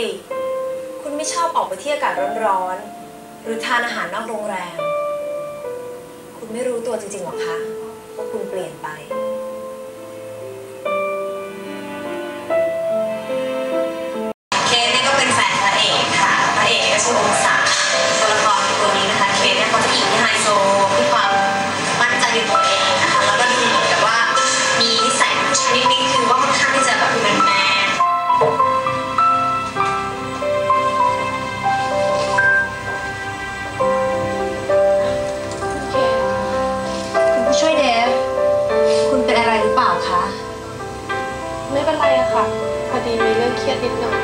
ติ คุณไม่ชอบออกไปที่อากาศร้อนๆ หรือทานอาหารนอกโรงแรม คุณไม่รู้ตัวจริงๆหรอคะว่าคุณเปลี่ยนไปเคสนี่ก็เป็นแฟนพระเอกค่ะพระเอกเนี่ยก็ชื่อองศา อะไรหรือเปล่าคะ ไม่เป็นไรอะค่ะ พอดีมีเรื่องเครียดนิดหน่อย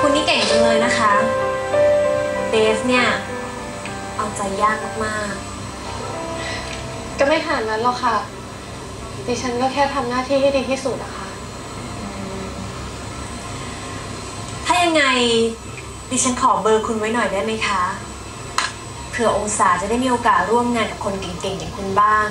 คุณนี่เก่งจังเลยนะคะ เดฟเนี่ย เอาใจยากมากก็ไม่ขนาดนั้นหรอกค่ะ ดิฉันก็แค่ทำหน้าที่ให้ดีที่สุดอะค่ะๆถ้ายังไงดิฉันขอเบอร์คุณไว้หน่อยได้ไหมคะ เผื่อองศาจะได้มีโอกาสร่วมงานกับคนเก่งๆอย่างคุณบ้าง